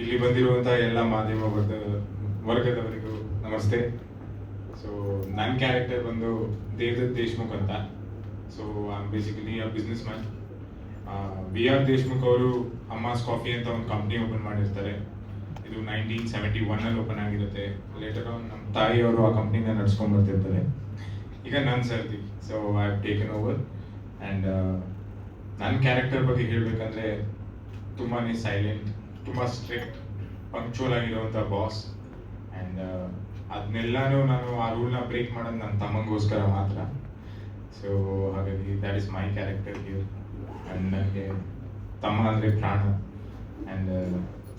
ಇಲ್ಲಿ ಬಂದಿರುವಂತಹ ಎಲ್ಲ ಮಾಧ್ಯಮ ವರ್ಗದವರಿಗೂ ನಮಸ್ತೆ. ಸೊ ನನ್ನ ಕ್ಯಾರೆಕ್ಟರ್ ಬಂದು ದೇವದತ್ ದೇಶ್ಮುಖ್ ಅಂತ. So I basically uh businessman B R Deshmukh ಅವರು ಅಮ್ಮಾಸ್ ಕಾಫಿ ಅಂತ ಒಂದು ಕಂಪ್ನಿ ಓಪನ್ ಮಾಡಿರ್ತಾರೆ. ಇದು ನೈನ್ಟೀನ್ ಸೆವೆಂಟಿ ಒನ್ನಲ್ಲಿ ಓಪನ್ ಆಗಿರುತ್ತೆ ಲೇಟರ್ ಆನ್ ನಮ್ಮ ತಾಯಿಯವರು ಆ ಕಂಪ್ನಿನ ನಡ್ಸ್ಕೊಂಡ್ ಬರ್ತಿರ್ತಾರೆ. ಈಗ ನನ್ನ ಸರ್ತಿ. So I have taken over and ನನ್ನ ಕ್ಯಾರೆಕ್ಟರ್ ಬಗ್ಗೆ ಹೇಳಬೇಕಂದ್ರೆ ತುಂಬಾ ಸೈಲೆಂಟ್ ತುಂಬ ಸ್ಟ್ರಿಕ್ಟ್ ಪಂಕ್ಚುವಲ್ ಆಗಿರುವಂತ ಬಾಸ್ ಆ್ಯಂಡ್ ಅದನ್ನೆಲ್ಲನೂ ನಾನು ಆ ರೂಲ್ನ ಬ್ರೇಕ್ ಮಾಡೋದು ನನ್ನ ತಮ್ಮಂಗೋಸ್ಕರ ಮಾತ್ರ. ಸೊ ಹಾಗಾಗಿ that is my character here and ನನಗೆ ತಮ್ಮ ಅಂದರೆ ಪ್ರಾಣ. And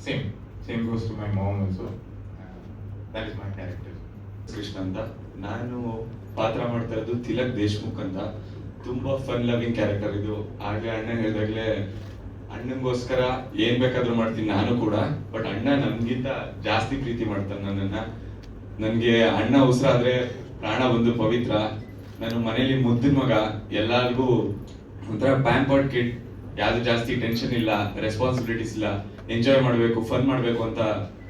same same goes to my mom also that is my character Krishna ಅಂತ. ನಾನು ಪಾತ್ರ ಮಾಡ್ತಾ ಇರೋದು ತಿಲಕ್ ದೇಶ್ಮುಖ್ ಅಂತ. ತುಂಬಾ ಫನ್ ಲವಿಂಗ್ ಕ್ಯಾರೆಕ್ಟರ್ ಇದು. ಹಾಗೆ ಅಣ್ಣ ಹೇಳಿದಾಗ್ಲೇ ಅಣ್ಣಂಗೋಸ್ಕರ ಏನ್ ಬೇಕಾದ್ರೂ ಮಾಡ್ತೀನಿ ನಾನು ಕೂಡ ಬಟ್ ಅಣ್ಣ ನನ್ಗಿಂತ ಜಾಸ್ತಿ ಪ್ರೀತಿ ಮಾಡ್ತಾನೆ ನನ್ನನ್ನ. ನನ್ಗೆ ಅಣ್ಣ ಉಸಿರಾದ್ರೆ ಪ್ರಾಣ ಒಂದು ಪವಿತ್ರ. ನಾನು ಮನೇಲಿ ಮುದ್ದಿನ ಮಗ, ಎಲ್ಲಾರ್ಗೂ ಒಂಥರ ಪ್ಯಾಂಪರ್ಡ್ ಕಿಟ್ ಯಾವ್ದು ಜಾಸ್ತಿ ಟೆನ್ಷನ್ ಇಲ್ಲ ರೆಸ್ಪಾನ್ಸಿಬಿಲಿಟೀಸ್ ಇಲ್ಲ. ಎಂಜಾಯ್ ಮಾಡ್ಬೇಕು ಫನ್ ಮಾಡಬೇಕು ಅಂತ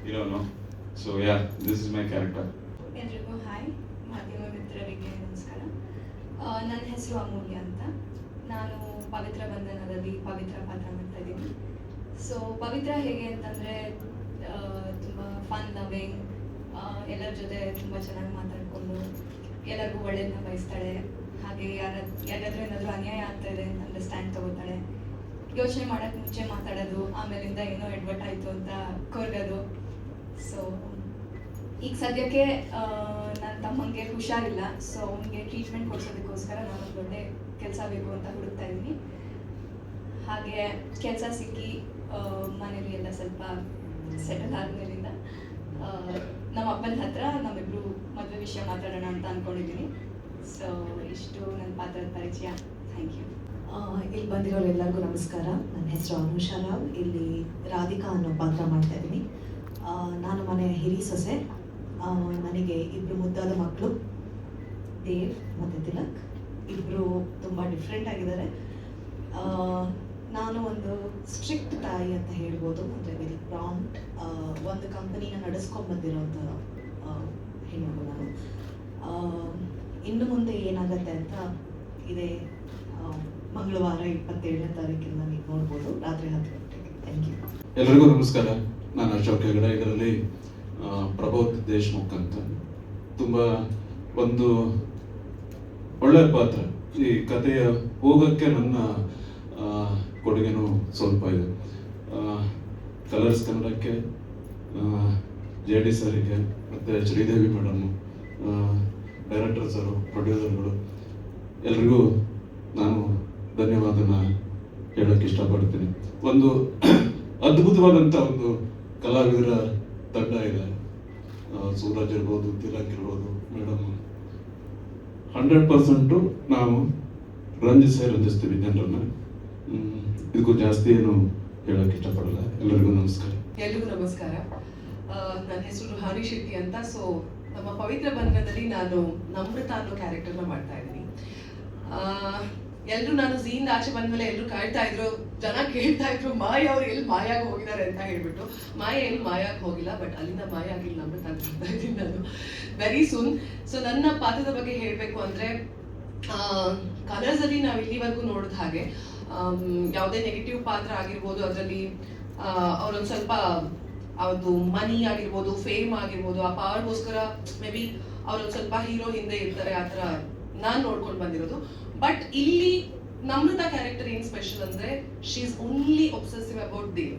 ಇರೋನು. So yeah this is my character ಎಲ್ರಿಗೂ ಹಾಯ್ ಮಾಧ್ಯಮ ಮಿತ್ರರಿಗೆ ನಮಸ್ಕಾರ. ನನ್ನ ಹೆಸರು ಅಮೂಲ್ಯ ಅಂತ. ನಾನು ಪವಿತ್ರ ಬಂಧನದಲ್ಲಿ ಪವಿತ್ರ ಪಾತ್ರ ಮಾಡ್ತಾ ಇದ್ದೀನಿ. ಸೊ ಪವಿತ್ರ ಹೇಗೆ ಅಂತಂದರೆ ತುಂಬ ಫನ್ ಲವಿಂಗ್ ಎಲ್ಲರ ಜೊತೆ ತುಂಬ ಚೆನ್ನಾಗಿ ಮಾತಾಡಿಕೊಂಡು ಎಲ್ಲರಿಗೂ ಒಳ್ಳೇದನ್ನ ಬಯಸ್ತಾಳೆ. ಹಾಗೆ ಯಾರ ಯಾರಾದ್ರೂ ಏನಾದರೂ ಅನ್ಯಾಯ ಆಗ್ತಾ ಇದೆ ಅಂತಂದರೆ ಸ್ಟ್ಯಾಂಡ್ ತಗೋತಾಳೆ. ಯೋಚನೆ ಮಾಡೋಕ್ಕೆ ಮುಂಚೆ ಮಾತಾಡೋದು, ಆಮೇಲಿಂದ ಏನೋ ಎಡ್ವರ್ಟ್ ಆಯ್ತು ಅಂತ ಕೊರ್ಗೋದು. ಸೊ ಈಗ ಸದ್ಯಕ್ಕೆ ನನ್ನ ತಮ್ಮಂಗೆ ಹುಷಾರಿಲ್ಲ ಸೊ ಅವನಿಗೆ ಟ್ರೀಟ್ಮೆಂಟ್ ಕೊಡಿಸೋದಕ್ಕೋಸ್ಕರ ನಾನು ದೊಡ್ಡ ಕೆಲಸ ಬೇಕು ಅಂತ ಹುಡುಕ್ತಾ ಇದ್ದೀನಿ. ಹಾಗೆ ಕೆಲಸ ಸಿಕ್ಕಿ ಮನೇಲಿ ಎಲ್ಲ ಸ್ವಲ್ಪ ಸೆಟಲ್ ಆದ್ಮೇಲಿಂದ ನಮ್ಮ ಅಪ್ಪನ ಹತ್ರ ನಮ್ಮಿಬ್ರು ಮದುವೆ ವಿಷಯ ಮಾತಾಡೋಣ ಅಂತ ಅಂದ್ಕೊಂಡಿದ್ದೀನಿ ಸೊ ಇಷ್ಟು ನನ್ನ ಪಾತ್ರದ ಪರಿಚಯ. ಥ್ಯಾಂಕ್ ಯು ಇಲ್ಲಿ ಬಂದಿರೋರು ಎಲ್ಲರಿಗೂ ನಮಸ್ಕಾರ. ನನ್ನ ಹೆಸರು ಅನುಷಾ ರಾವ್. ಇಲ್ಲಿ ರಾಧಿಕಾ ಅನ್ನೋ ಪಾತ್ರ ಮಾಡ್ತಾ ಇದ್ದೀನಿ. ನಾನು ಮನೆಯ ಹಿರಿ ಸೊಸೆ. ನನಗೆ ಇಬ್ಬರು ಮುದ್ದಾದ ಮಕ್ಕಳು ದೇವ್ ಮತ್ತು ತಿಲಕ್. ಇಬ್ಬರು ತುಂಬ ಡಿಫ್ರೆಂಟ್ ಆಗಿದ್ದಾರೆ. ನಾನು ಒಂದು ಸ್ಟ್ರಿಕ್ಟ್ ತಾಯಿ ಅಂತ ಹೇಳ್ಬೋದು. ಅಂದರೆ ವೆರಿ ಪ್ರಾಂಪ್ಟ್ ಒಂದು ಕಂಪನಿನ ನಡೆಸ್ಕೊಂಡು ಬಂದಿರೋಂಥ ಹೇಳ್ಬೋದು ನಾನು. ಇನ್ನು ಮುಂದೆ ಏನಾಗತ್ತೆ ಅಂತ ಇದೇ ಮಂಗಳವಾರ ಇಪ್ಪತ್ತೇಳನೇ ತಾರೀಕಿಂದ ನೀವು ನೋಡ್ಬೋದು. ರಾತ್ರಿ ಹತ್ತು ಗಂಟೆಗೆ. ಥ್ಯಾಂಕ್ ಯು ಎಲ್ರಿಗೂ ನಮಸ್ಕಾರ. ನಾನು ಅಶೋಕ್ ಹೆಗಡೆ. ಇದರಲ್ಲಿ ಪ್ರಬೋಧ್ ದೇಶ್ಮುಖ್ ಅಂತ. ತುಂಬ ಒಂದು ಒಳ್ಳೆ ಪಾತ್ರ. ಈ ಕಥೆಯ ಹೋಗಕ್ಕೆ ನನ್ನ ಕೊಡುಗೆನೂ ಸ್ವಲ್ಪ ಇದೆ. ಕಲರ್ಸ್ ಕನ್ನಡಕ್ಕೆ ಜೆ ಡಿ ಸರಿಗೆ, ಮತ್ತು ಶ್ರೀದೇವಿ ಮೇಡಮ್ಮು ಡೈರೆಕ್ಟರ್ ಸರು ಪ್ರೊಡ್ಯೂಸರ್ಗಳು ಎಲ್ರಿಗೂ ನಾನು ಧನ್ಯವಾದನ ಹೇಳೋಕ್ಕೆ ಇಷ್ಟಪಡ್ತೀನಿ. ಒಂದು ಅದ್ಭುತವಾದಂಥ ಒಂದು ಕಲಾವಿದರ ತಂಡ ಇದೆ. ಸೂರಜ್ ಇರ್ಬೋದು, ತಿಲಕ್ ಇರ್ಬೋದು, ಮೇಡಮ್. ಹಂಡ್ರೆಡ್ ಪರ್ಸೆಂಟು ನಾವು ರಂಜಿಸೇ ರಂಜಿಸ್ತೀವಿ ಜನರನ್ನ. ಇದಕ್ಕೂ ಜಾಸ್ತಿ ಏನು ಹೇಳಕ್ಕೆ ಇಷ್ಟಪಡಲ್ಲ. ಎಲ್ಲರಿಗೂ ನಮಸ್ಕಾರ. ಎಲ್ರಿಗೂ ನಮಸ್ಕಾರ. ನನ್ನ ಹೆಸರು ಹಾನಿ ಶೆಟ್ಟಿ ಅಂತ ಸೊ ನಮ್ಮ ಪವಿತ್ರ ಬಂಧನದಲ್ಲಿ ನಾನು ನಮ್ರತ ಅನ್ನೋ ಕ್ಯಾರೆಕ್ಟರ್ನ ಮಾಡ್ತಾ ಇದ್ದೀನಿ. ಎಲ್ಲರೂ ನಾನು ಝೀನ್ ಆಚೆ ಬಂದ್ಮೇಲೆ ಎಲ್ಲರೂ ಕಾಯ್ತಾ ಇದ್ರು, ಜನ ಕೇಳ್ತಾ ಇದ್ರು, ಮಾಯ ಅವ್ರು ಎಲ್ಲಿ ಮಾಯಾಗ ಹೋಗಿದ್ದಾರೆ ಅಂತ ಹೇಳ್ಬಿಟ್ಟು. ಮಾಯ ಎಲ್ಲಿ ಮಾಯಾಗ ಹೋಗಿಲ್ಲ, ಬಟ್ ಅಲ್ಲಿಂದ ಮಾಯ ಆಗಿಲ್ಲ ಅಂತ ಬರ್ತಾ ಇದ್ದೀನಿ ನಾನು. ವೆರಿ ಸೂನ್ ಸೊ ನನ್ನ ಪಾತ್ರದ ಬಗ್ಗೆ ಹೇಳಬೇಕು ಅಂದ್ರೆ ಕಲರ್ಸ್ ಅಲ್ಲಿ ನಾವು ಇಲ್ಲಿವರೆಗೂ ನೋಡಿದ ಹಾಗೆ ಯಾವುದೇ ನೆಗೆಟಿವ್ ಪಾತ್ರ ಆಗಿರ್ಬೋದು, ಅದರಲ್ಲಿ ಅವ್ರೊಂದು ಸ್ವಲ್ಪ ಅವ್ರದ್ದು ಮನಿ ಆಗಿರ್ಬೋದು ಫೇಮ್ ಆಗಿರ್ಬೋದು, ಆ ಪವರ್ಗೋಸ್ಕರ ಮೇ ಬಿ ಅವ್ರೊಂದು ಸ್ವಲ್ಪ ಹೀರೋ ಹಿಂದೆ ಇರ್ತಾರೆ, ಆ ಥರ ನಾನು ನೋಡ್ಕೊಂಡು ಬಂದಿರೋದು. ಬಟ್ ಇಲ್ಲಿ ನಮ್ರತಾ ಕ್ಯಾರೆಕ್ಟರ್ ಏನ್ ಸ್ಪೆಷಲ್ ಅಂದ್ರೆ she is only obsessive about Dev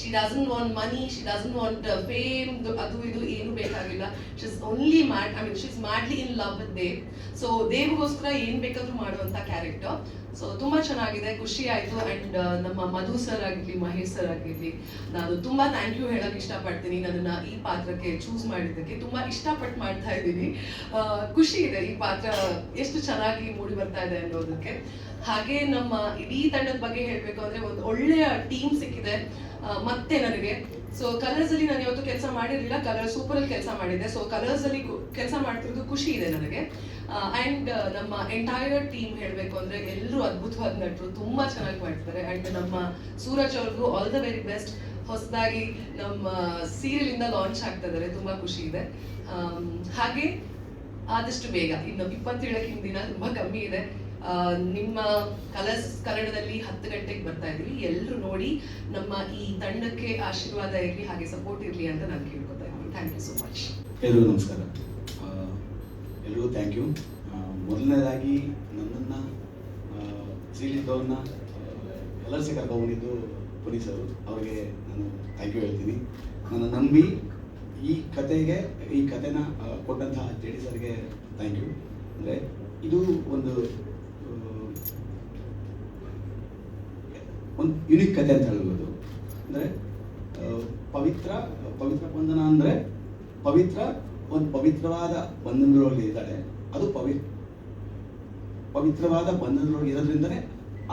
she doesn't want money she doesn't want fame ಅದು ಇದು ಏನು ಬೇಕಾಗಿಲ್ಲ. She is only mad I mean she is madly in love with Dev so ದೇವ್ಗೋಸ್ಕರ ಏನ್ ಬೇಕಾದ್ರೂ ಮಾಡುವಂತ ಕ್ಯಾರೆಕ್ಟರ್ ಸೊ ತುಂಬಾ ಚೆನ್ನಾಗಿದೆ ಖುಷಿ ಆಯ್ತು ಅಂಡ್ ನಮ್ಮ ಮಧು ಸರ್ ಆಗಿರ್ಲಿ, ಮಹೇಶ್ ಸರ್ ಆಗಿರ್ಲಿ, ನಾನು ತುಂಬಾ ಥ್ಯಾಂಕ್ ಯು ಹೇಳಕ್ ಇಷ್ಟಪಡ್ತೀನಿ. ನನ್ನನ್ನ ಈ ಪಾತ್ರಕ್ಕೆ ಚೂಸ್ ಮಾಡಿದ್ದಕ್ಕೆ ತುಂಬಾ ಇಷ್ಟಪಟ್ಟು ಮಾಡ್ತಾ ಇದ್ದೀನಿ. ಖುಷಿ ಇದೆ ಈ ಪಾತ್ರ ಎಷ್ಟು ಚೆನ್ನಾಗಿ ಮೂಡಿ ಬರ್ತಾ ಇದೆ ಅನ್ನೋದಕ್ಕೆ. ಹಾಗೆ ನಮ್ಮ ಇಡೀ ತಂಡದ ಬಗ್ಗೆ ಹೇಳ್ಬೇಕು ಅಂದ್ರೆ ಒಂದು ಒಳ್ಳೆಯ ಟೀಮ್ ಸಿಕ್ಕಿದೆ. ಮತ್ತೆ ನನಗೆ ಸೊ ಕಲರ್ಸ್ ಅಲ್ಲಿ ನಾನು ಇವತ್ತು ಕೆಲಸ ಮಾಡಿರಲಿಲ್ಲ. ಕಲರ್ ಸೂಪರ್ ಅಲ್ಲಿ ಕೆಲಸ ಮಾಡಿದ್ದೆ. ಸೊ ಕಲರ್ಸ್ ಅಲ್ಲಿ ಕೆಲಸ ಮಾಡ್ತಿರೋದು ಖುಷಿ ಇದೆ ನನಗೆ. ಅಂಡ್ ನಮ್ಮ ಎಂಟೈರ್ ಟೀಮ್ ಹೇಳಬೇಕು ಅಂದ್ರೆ ಎಲ್ಲರೂ ಅದ್ಭುತವಾದ ನಟರು. ತುಂಬಾ ಚೆನ್ನಾಗಿ ಮಾಡ್ತಾರೆ ಅಂಡ್ ನಮ್ಮ ಸೂರಜ್ ಅವ್ರಿಗೂ ಆಲ್ ದ ವೆರಿ ಬೆಸ್ಟ್ ಹೊಸದಾಗಿ ನಮ್ಮ ಸೀರಿಯಲ್ ಇಂದ ಲಾಂಚ್ ಆಗ್ತಾ ಇದ್ದಾರೆ. ತುಂಬಾ ಖುಷಿ ಇದೆ. ಹಾಗೆ ಆದಷ್ಟು ಬೇಗ. ಇನ್ನು ಇಪ್ಪತ್ತೇಳಕ್ಕಿನ ದಿನ ತುಂಬಾ ಕಮ್ಮಿ ಇದೆ. ನಿಮ್ಮ ಕಲರ್ಸ್ ಕನ್ನಡದಲ್ಲಿ ಹತ್ತು ಗಂಟೆಗೆ ಬರ್ತಾ ಇದೀವಿ ಎಲ್ಲರೂ ನೋಡಿ ನಮ್ಮ ಈ ತಂಡಕ್ಕೆ ಆಶೀರ್ವಾದ ಇರಲಿ, ಹಾಗೆ ಸಪೋರ್ಟ್ ಇರಲಿ ಅಂತ ನಾನು ಕೇಳ್ಕೊತಾ ಇದ್ದೀನಿ. ಥ್ಯಾಂಕ್ ಯು ಸೊ ಮಚ್ ಎಲ್ಲರೂ ನಮಸ್ಕಾರ. ಎಲ್ಲರೂ ಥ್ಯಾಂಕ್ ಯು ಮೊದಲನೇದಾಗಿ ನನ್ನನ್ನು ಶ್ರೀಲಿದ್ದವ್ರನ್ನ ಎಲ್ಲರ ಕರ್ಕೊಂಡಿದ್ದು ಪೊಲೀಸರು ಅವರು ಅವರಿಗೆ ನಾನು ಥ್ಯಾಂಕ್ ಯು ಹೇಳ್ತೀನಿ. ನನ್ನ ನಂಬಿ ಈ ಕತೆಗೆ ಈ ಕತೆನ ಕೊಟ್ಟಂತಹ ಜೆ ಡಿ ಸರ್ಗೆ ಥ್ಯಾಂಕ್ ಯು ಅಂದರೆ ಇದು ಒಂದು ಆ, ಒಂದು ಯುನಿಕ್ ಕತೆ ಅಂತ ಹೇಳ್ಬೋದು. ಅಂದರೆ ಪವಿತ್ರ ಪವಿತ್ರ ಬಂಧನ ಅಂದರೆ ಪವಿತ್ರ, ಒಂದು ಪವಿತ್ರವಾದ ಬಂಧನದೊಳಗೆ ಇದ್ದಾಳೆ. ಅದು ಪವಿ, ಪವಿತ್ರವಾದ ಬಂಧನದೊಳಗೆ ಇರೋದ್ರಿಂದನೇ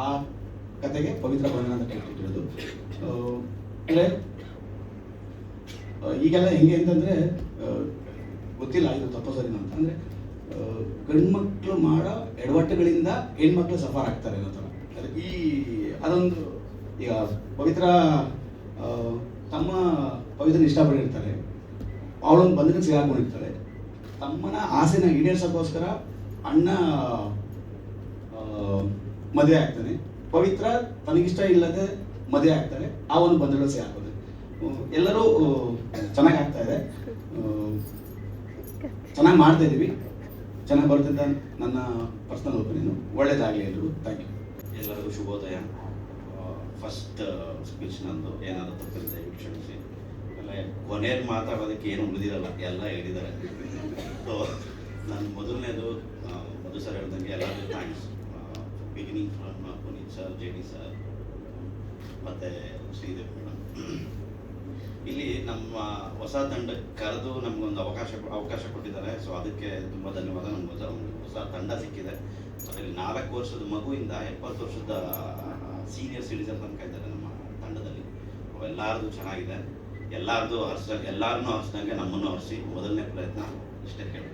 ಆ ಕತೆಗೆ ಪವಿತ್ರ ಬಂಧನ ಅಂತ ಕಟ್ಟಿಟ್ಟಿರೋದು ಅಂದರೆ ಈಗೆಲ್ಲ ಹೆಂಗೆ ಅಂತಂದರೆ ಗೊತ್ತಿಲ್ಲ ಇದು ತಪ್ಪು ಸರಿನಾ ಅಂತ. ಅಂದರೆ ಗಂಡ್ಮಕ್ಳು ಮಾಡೋ ಎಡವಟ್ಟುಗಳಿಂದ ಹೆಣ್ಮಕ್ಳು ಸಫರ್ ಆಗ್ತಾರೆ ಅನ್ನೋ ಥರ. ಈ ಅದೊಂದು ಈಗ ಪವಿತ್ರ ತಮ್ಮ ಪವಿತ್ರನ ಇಷ್ಟಪಟ್ಟಿರ್ತಾರೆ. ಅವಳೊಂದು ಬಂಧನಕ್ಕೆ ಸಿಗಾಕೊಂಡಿರ್ತಾರೆ. ತಮ್ಮನ ಆಸೆನ ಈಡೇರ್ಸೋಕ್ಕೋಸ್ಕರ ಅಣ್ಣ ಮದುವೆ ಆಗ್ತಾನೆ. ಪವಿತ್ರ ತನಗಿಷ್ಟ ಇಲ್ಲದೆ ಮದುವೆ ಆಗ್ತಾರೆ ಆ ಒಂದು ಬಂಧನ ಸಿಗಾಕೋದು ಎಲ್ಲರೂ ಚೆನ್ನಾಗಿ ಆಗ್ತಾ ಇದೆ. ಚೆನ್ನಾಗಿ ಮಾಡ್ತಾ ಇದೀವಿ. ಚೆನ್ನಾಗಿ ಬರ್ತಿದ್ದ ನನ್ನ ಪರ್ಸನಲ್ ಒಪಿನಿಯನ್ ಒಳ್ಳೇದಾಗಲಿ ಎಲ್ಲರೂ ಥ್ಯಾಂಕ್ ಯು ಎಲ್ಲರಿಗೂ ಶುಭೋದಯ. ಫಸ್ಟ್ ಸ್ಪೀಚ್ ನಂದು ಏನಾದರೂ ತಪ್ಪಿದೆ ಕ್ಷಮಿಸಿ. ಎಲ್ಲ ಕೊನೆಯಲ್ಲಿ ಮಾತಾಡೋದಕ್ಕೆ ಏನು ಉಳಿದಿರಲ್ಲ, ಎಲ್ಲ ಹೇಳಿದ್ದಾರೆ. ಸೊ ನಾನು ಮೊದಲನೇದು ಮೊದಲು ಸರ್ ಹೇಳ್ದಂಗೆ ಎಲ್ಲರಿಗೂ thanks beginning from Puneeth sir J D sir ಮತ್ತು ಶ್ರೀದೇವ್ ಮೇಡಮ್ ಇಲ್ಲಿ ನಮ್ಮ ಹೊಸ ತಂಡ ಕರೆದು ನಮಗೊಂದು ಅವಕಾಶ ಅವಕಾಶ ಕೊಟ್ಟಿದ್ದಾರೆ. ಸೊ ಅದಕ್ಕೆ ತುಂಬ ಧನ್ಯವಾದ. ನಮ್ಗೆ ಹೊಸ ತಂಡ ಸಿಕ್ಕಿದೆ. ಅದರಲ್ಲಿ ನಾಲ್ಕು ವರ್ಷದ ಮಗುವಿಂದ ಎಪ್ಪತ್ತು ವರ್ಷದ ಸೀನಿಯರ್ ಸಿಟಿಸನ್ ತನಕ ಇದ್ದಾರೆ ನಮ್ಮ ತಂಡದಲ್ಲಿ. ಅವೆಲ್ಲರದು ಚೆನ್ನಾಗಿದೆ. ಎಲ್ಲರದು ಹರ್ಸ ಎಲ್ಲರನ್ನೂ ಹರ್ಸ್ದಂಗೆ ನಮ್ಮನ್ನು ಹರಿಸಿ ಮೊದಲನೇ ಪ್ರಯತ್ನ ಇಷ್ಟೇ ಕೇಳಿ